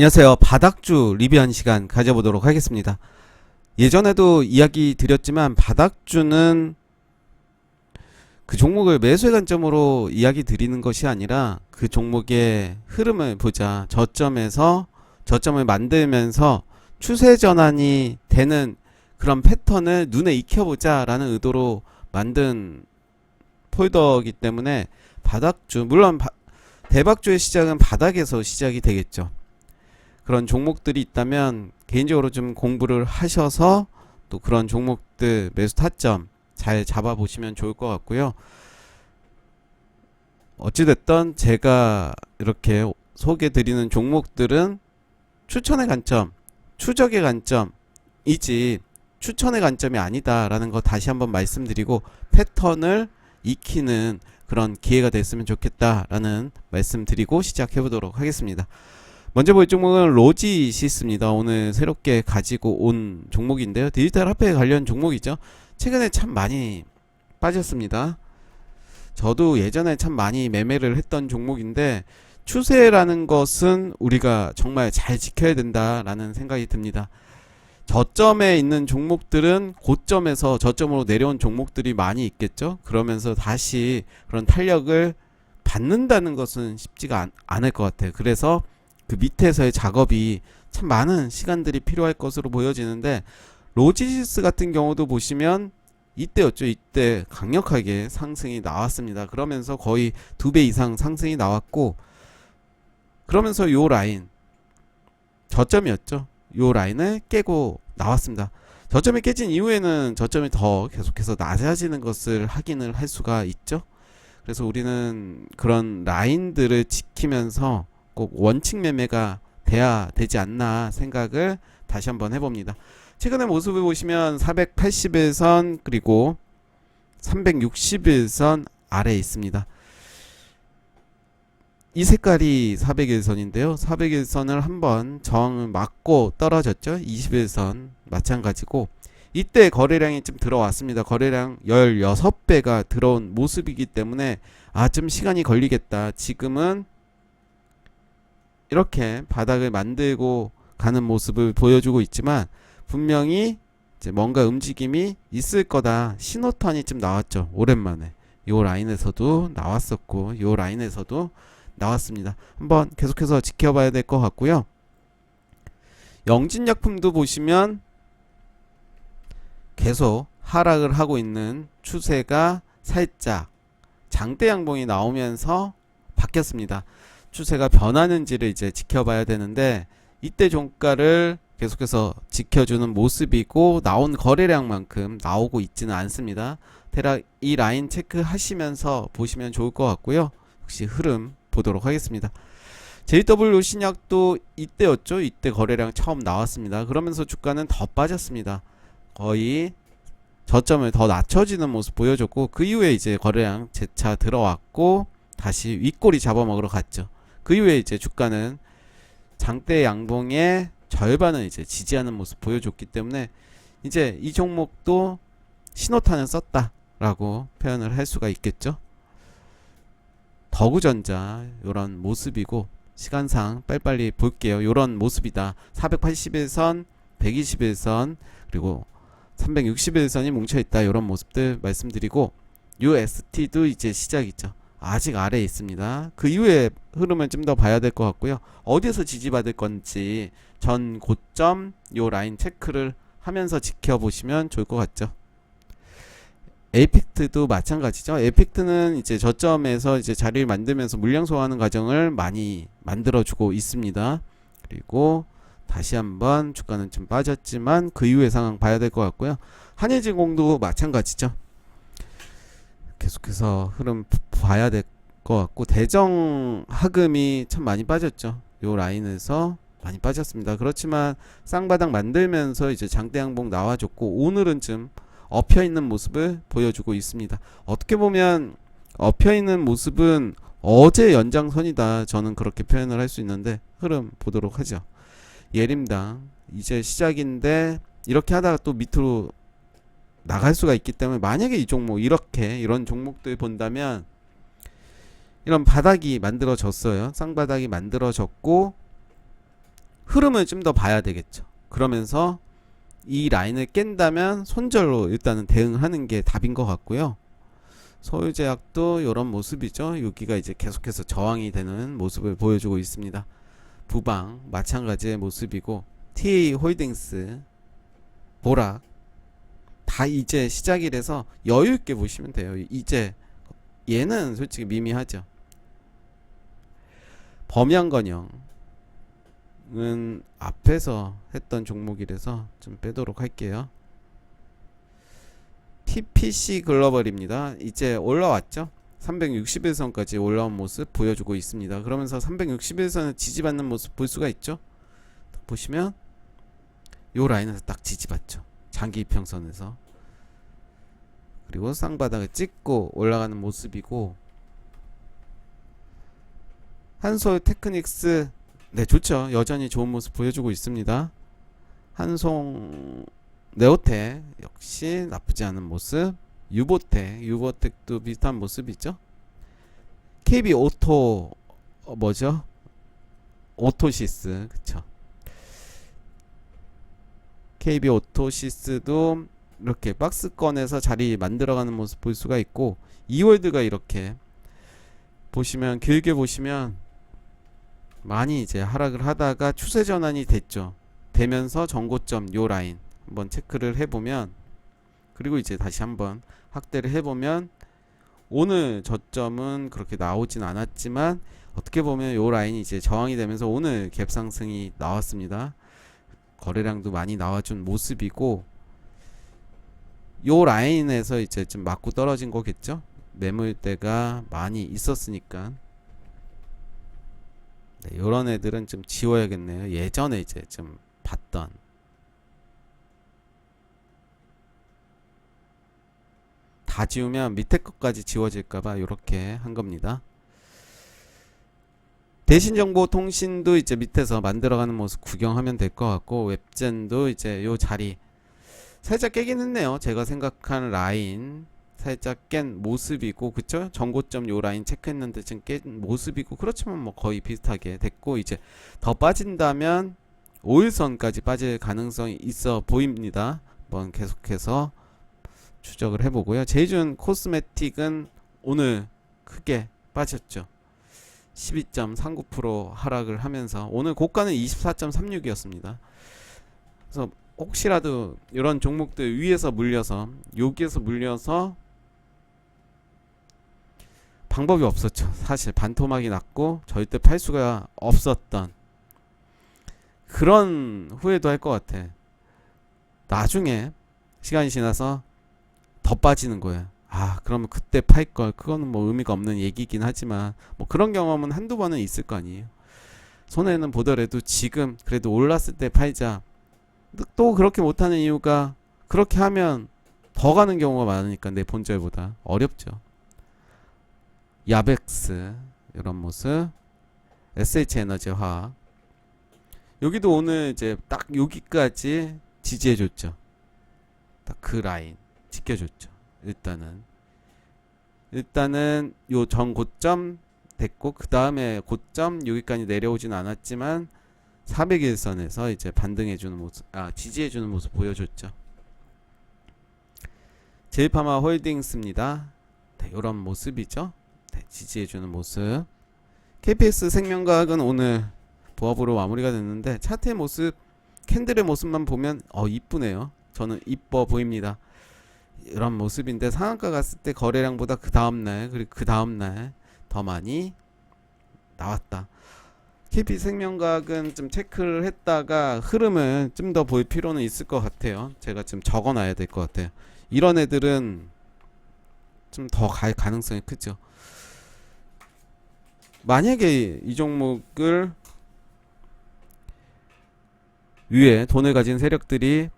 안녕하세요. 바닥주 리뷰한 시간 가져보도록 하겠습니다. 예전에도 이야기 드렸지만 바닥주는 그 종목을 매수의 관점으로 이야기 드리는 것이 아니라 그 종목의 흐름을 보자. 저점에서 저점을 만들면서 추세 전환이 되는 그런 패턴을 눈에 익혀보자 라는 의도로 만든 폴더이기 때문에 바닥주 물론 바- 대박주의 시작은 바닥에서 시작이 되겠죠. 그런 종목들이 있다면 개인적으로 좀 공부를 하셔서 또 그런 종목들 매수 타점 잘 잡아 보시면 좋을 것 같고요. 어찌됐든 제가 이렇게 소개 드리는 종목들은 추천의 관점, 추적의 관점이지 추천의 관점이 아니다라는 거 다시 한번 말씀드리고 패턴을 익히는 그런 기회가 됐으면 좋겠다라는 말씀드리고 시작해 보도록 하겠습니다. 먼저 볼 종목은 로지시스입니다. 오늘 새롭게 가지고 온 종목인데요. 디지털 화폐 관련 종목이죠. 최근에 참 많이 빠졌습니다. 저도 예전에 참 많이 매매를 했던 종목인데 추세라는 것은 우리가 정말 잘 지켜야 된다라는 생각이 듭니다. 저점에 있는 종목들은 고점에서 저점으로 내려온 종목들이 많이 있겠죠. 그러면서 다시 그런 탄력을 받는다는 것은 쉽지가 않, 않을 것 같아요. 그래서 그 밑에서의 작업이 참 많은 시간들이 필요할 것으로 보여지는데 로지시스 같은 경우도 보시면 이때였죠. 이때 강력하게 상승이 나왔습니다. 그러면서 거의 두 배 이상 상승이 나왔고 그러면서 요 라인 저점이었죠. 요 라인을 깨고 나왔습니다. 저점이 깨진 이후에는 저점이 더 계속해서 낮아지는 것을 확인을 할 수가 있죠. 그래서 우리는 그런 라인들을 지키면서 꼭 원칙 매매가 돼야 되지 않나 생각을 다시 한번 해봅니다. 최근의 모습을 보시면 480일선 그리고 360일선 아래에 있습니다. 이 색깔이 400일선인데요. 400일선을 한번 저항을 맞고 떨어졌죠. 21선 마찬가지고 이때 거래량이 좀 들어왔습니다. 거래량 16배가 들어온 모습이기 때문에 아 좀 시간이 걸리겠다. 지금은 이렇게 바닥을 만들고 가는 모습을 보여주고 있지만 분명히 이제 뭔가 움직임이 있을 거다. 신호탄이 좀 나왔죠. 오랜만에. 요 라인에서도 나왔었고 요 라인에서도 나왔습니다. 한번 계속해서 지켜봐야 될 것 같고요. 영진약품도 보시면 계속 하락을 하고 있는 추세가 살짝 장대 양봉이 나오면서 바뀌었습니다. 추세가 변하는지를 이제 지켜봐야 되는데 이때 종가를 계속해서 지켜주는 모습이고 나온 거래량만큼 나오고 있지는 않습니다. 대략 이 라인 체크하시면서 보시면 좋을 것 같고요. 혹시 흐름 보도록 하겠습니다. JW 신약도 이때였죠. 이때 거래량 처음 나왔습니다. 그러면서 주가는 더 빠졌습니다. 거의 저점을 더 낮춰지는 모습 보여줬고 그 이후에 이제 거래량 재차 들어왔고 다시 윗꼬리 잡아먹으러 갔죠. 그 이후에 이제 주가는 장대 양봉의 절반을 이제 지지하는 모습 보여줬기 때문에 이제 이 종목도 신호탄을 썼다라고 표현을 할 수가 있겠죠. 더구전자 요런 모습이고 시간상 빨리빨리 볼게요. 요런 모습이다. 481선, 121선 그리고 361선이 뭉쳐 있다. 요런 모습들 말씀드리고 UST도 이제 시작이죠. 아직 아래에 있습니다. 그 이후에 흐름을 좀 더 봐야 될 것 같고요. 어디에서 지지받을 건지 전 고점 요 라인 체크를 하면서 지켜보시면 좋을 것 같죠. 에이펙트도 마찬가지죠. 에이펙트는 이제 저점에서 이제 자리를 만들면서 물량 소화하는 과정을 많이 만들어주고 있습니다. 그리고 다시 한번 주가는 좀 빠졌지만 그 이후의 상황 봐야 될 것 같고요. 한일진공도 마찬가지죠. 계속해서 흐름 봐야 될 것 같고 대정 하금이 참 많이 빠졌죠. 요 라인에서 많이 빠졌습니다. 그렇지만 쌍바닥 만들면서 이제 장대 양봉 나와줬고 오늘은 좀 엎혀 있는 모습을 보여주고 있습니다. 어떻게 보면 엎혀 있는 모습은 어제 연장선이다. 저는 그렇게 표현을 할 수 있는데 흐름 보도록 하죠. 예림당 이제 시작인데 이렇게 하다가 또 밑으로 나갈 수가 있기 때문에 만약에 이 종목 이렇게 이런 종목들 본다면 이런 바닥이 만들어졌어요. 쌍바닥이 만들어졌고 흐름을 좀 더 봐야 되겠죠. 그러면서 이 라인을 깬다면 손절로 일단은 대응하는 게 답인 것 같고요. 서울제약도 이런 모습이죠. 여기가 이제 계속해서 저항이 되는 모습을 보여주고 있습니다. 부방 마찬가지의 모습이고 TA 홀딩스 보락 다 이제 시작이라서 여유 있게 보시면 돼요. 이제 얘는 솔직히 미미하죠. 범양건영은 앞에서 했던 종목이라서 좀 빼도록 할게요. TPC 글로벌입니다. 이제 올라왔죠? 361선까지 올라온 모습 보여주고 있습니다. 그러면서 361선을 지지받는 모습 볼 수가 있죠? 딱 보시면 요 라인에서 딱 지지받죠. 장기 이평선에서 그리고 쌍바닥을 찍고 올라가는 모습이고 한솔 테크닉스 네 좋죠. 여전히 좋은 모습 보여주고 있습니다. 한송 네오텍 역시 나쁘지 않은 모습. 유보텍, 유보텍도 비슷한 모습이죠. KB 오토 어, 뭐죠? 오토시스 그쵸? KB 오토시스도 이렇게 박스권에서 자리 만들어가는 모습 볼 수가 있고 이월드가 이렇게 보시면 길게 보시면 많이 이제 하락을 하다가 추세 전환이 됐죠. 되면서 전고점 요 라인 한번 체크를 해보면 그리고 이제 다시 한번 확대를 해보면 오늘 저점은 그렇게 나오진 않았지만 어떻게 보면 요 라인이 이제 저항이 되면서 오늘 갭 상승이 나왔습니다. 거래량도 많이 나와준 모습이고 요 라인에서 이제 좀 맞고 떨어진 거겠죠? 매물대가 많이 있었으니까 네, 요런 애들은 좀 지워야겠네요. 예전에 이제 좀 봤던 다 지우면 밑에 것까지 지워질까봐 이렇게 한 겁니다. 대신 정보 통신도 이제 밑에서 만들어가는 모습 구경하면 될 것 같고 웹젠도 이제 요 자리 살짝 깨긴 했네요. 제가 생각한 라인 살짝 깬 모습이고 그쵸? 전고점 요 라인 체크했는데 지금 깬 모습이고 그렇지만 뭐 거의 비슷하게 됐고 이제 더 빠진다면 5일선까지 빠질 가능성이 있어 보입니다. 한번 계속해서 추적을 해보고요. 제이준 코스메틱은 오늘 크게 빠졌죠. 12.39% 하락을 하면서 오늘 고가는 24.36이었습니다. 그래서 혹시라도 이런 종목들 위에서 물려서 여기에서 물려서 방법이 없었죠. 사실 반토막이 났고 절대 팔 수가 없었던 그런 후회도 할 것 같아. 나중에 시간이 지나서 더 빠지는 거예요. 아, 그러면 그때 팔 걸. 그거는 뭐 의미가 없는 얘기긴 하지만 뭐 그런 경험은 한두 번은 있을 거 아니에요. 손해는 보더라도 지금 그래도 올랐을 때 팔자. 또 그렇게 못하는 이유가 그렇게 하면 더 가는 경우가 많으니까 내 본절보다 어렵죠. 야벡스 이런 모습. SH 에너지 화학. 여기도 오늘 이제 딱 여기까지 지지해줬죠. 딱 그 라인 지켜줬죠. 일단은 일단은 요 전 고점 됐고 그 다음에 고점 여기까지 내려오진 않았지만 400일선에서 이제 반등해주는 모습, 아 지지해주는 모습 보여줬죠. 제일파마 홀딩스입니다. 네, 이런 모습이죠. 네, 지지해주는 모습. KPS 생명과학은 오늘 보합으로 마무리가 됐는데 차트의 모습, 캔들의 모습만 보면 어 이쁘네요. 저는 이뻐 보입니다. 이런 모습인데 상한가 갔을 때 거래량보다 그 다음날 그리고 그 다음날 더 많이 나왔다. KP 생명과학은 좀 체크를 했다가 흐름을 좀더 볼 필요는 있을 것 같아요. 제가 좀 적어놔야 될 것 같아요. 이런 애들은 좀 더 갈 가능성이 크죠. 만약에 이 종목을 위에 돈을 가진 세력들이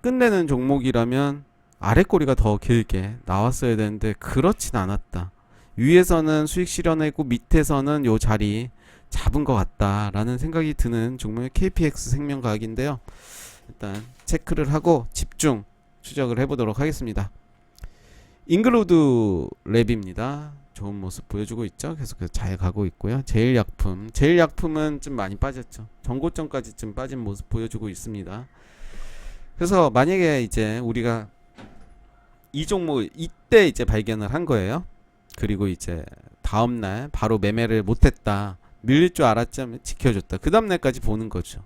끝내는 종목이라면 아래 꼬리가 더 길게 나왔어야 되는데 그렇진 않았다. 위에서는 수익 실현했고 밑에서는 요 자리 잡은 것 같다라는 생각이 드는 종목의 KPX 생명과학인데요. 일단 체크를 하고 집중 추적을 해보도록 하겠습니다. 잉글로드 랩입니다. 좋은 모습 보여주고 있죠. 계속해서 잘 가고 있고요. 제일약품, 제일약품은 좀 많이 빠졌죠. 전고점까지 좀 빠진 모습 보여주고 있습니다. 그래서 만약에 이제 우리가 이 종목 이때 이제 발견을 한 거예요. 그리고 이제 다음 날 바로 매매를 못했다. 밀릴 줄 알았지만 지켜줬다. 그 다음 날까지 보는 거죠.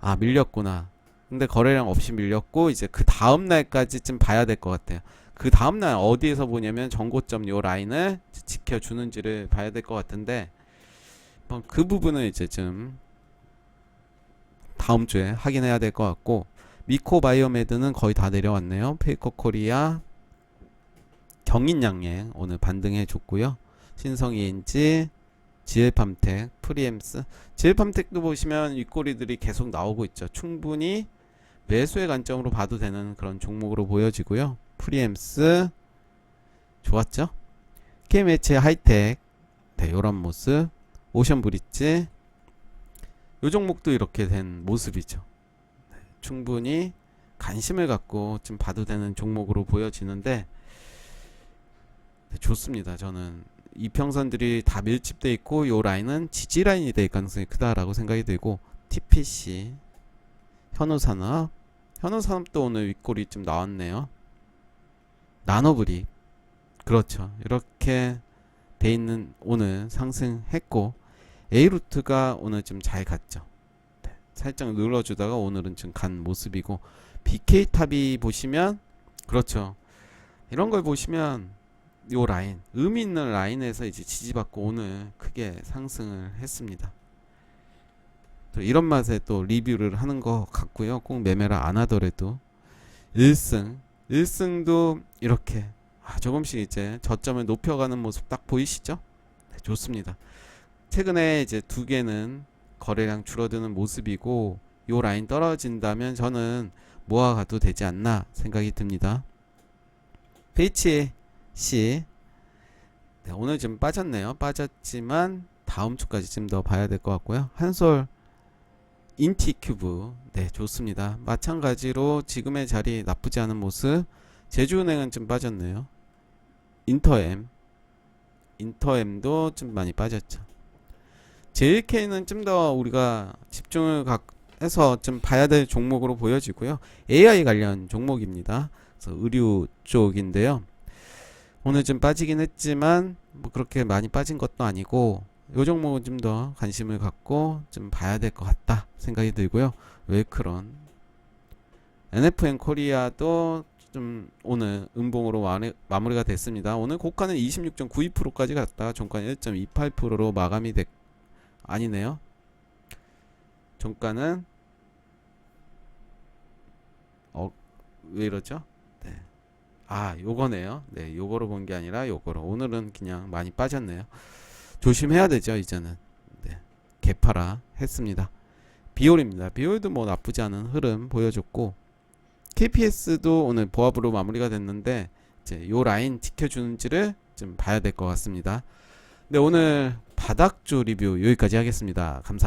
아 밀렸구나. 근데 거래량 없이 밀렸고 이제 그 다음 날까지 좀 봐야 될 것 같아요. 그 다음 날 어디에서 보냐면 전고점 요 라인을 지켜주는지를 봐야 될 것 같은데 뭐그 부분을 이제 좀 다음 주에 확인해야 될 것 같고 미코 바이오메드는 거의 다 내려왔네요. 페이커 코리아 경인양행 오늘 반등해 줬고요. 신성 ENG 지엘팜텍 프리엠스 지엘팜텍도 보시면 윗꼬리들이 계속 나오고 있죠. 충분히 매수의 관점으로 봐도 되는 그런 종목으로 보여지고요. 프리엠스 좋았죠? KMH 하이텍 네, 요런 모습 오션 브릿지 요 종목도 이렇게 된 모습이죠. 네, 충분히 관심을 갖고 좀 봐도 되는 종목으로 보여지는데 네, 좋습니다. 저는 이평선들이 다 밀집돼 있고 요 라인은 지지 라인이 될 가능성이 크다라고 생각이 들고 TPC 현우산업 현우산업도 오늘 윗골이 좀 나왔네요. 나노브릭 그렇죠. 이렇게 돼 있는 오늘 상승했고 A루트가 오늘 좀 잘 갔죠. 네, 살짝 눌러주다가 오늘은 좀 간 모습이고 BK 탑이 보시면 그렇죠. 이런 걸 보시면 요 라인 의미 있는 라인에서 이제 지지받고 오늘 크게 상승을 했습니다. 또 이런 맛에 또 리뷰를 하는 것 같고요. 꼭 매매를 안 하더라도 1승 1승도 이렇게 아, 조금씩 이제 저점을 높여가는 모습 딱 보이시죠? 네, 좋습니다. 최근에 이제 두 개는 거래량 줄어드는 모습이고 요 라인 떨어진다면 저는 모아가도 되지 않나 생각이 듭니다. 페이치 C 네, 오늘 좀 빠졌네요. 빠졌지만 다음 주까지 좀 더 봐야 될 것 같고요. 한솔 인티 큐브 네 좋습니다. 마찬가지로 지금의 자리 나쁘지 않은 모습. 제주은행은 좀 빠졌네요. 인터엠 인터엠도 좀 많이 빠졌죠. JK는 좀 더 우리가 집중을 각 해서 좀 봐야 될 종목으로 보여지고요. AI 관련 종목입니다. 그래서 의류 쪽인데요. 오늘 좀 빠지긴 했지만 뭐 그렇게 많이 빠진 것도 아니고 요 종목은 좀 더 관심을 갖고 좀 봐야 될 것 같다 생각이 들고요. 웰크론 NFN 코리아도 좀 오늘 음봉으로 마무리- 마무리가 됐습니다. 오늘 고가는 26.92%까지 갔다가 종가는 1.28%로 마감이 됐 아니네요. 종가는 어 왜 이러죠? 네. 아, 요거네요. 네, 요거로 본 게 아니라 요거로. 오늘은 그냥 많이 빠졌네요. 조심해야 되죠, 이제는. 네. 개파라 했습니다. 비올입니다. 비올도 뭐 나쁘지 않은 흐름 보여줬고 KPS도 오늘 보합으로 마무리가 됐는데 이제 요 라인 지켜주는지를 좀 봐야 될 것 같습니다. 네, 오늘 바닥주 리뷰 여기까지 하겠습니다. 감사합니다.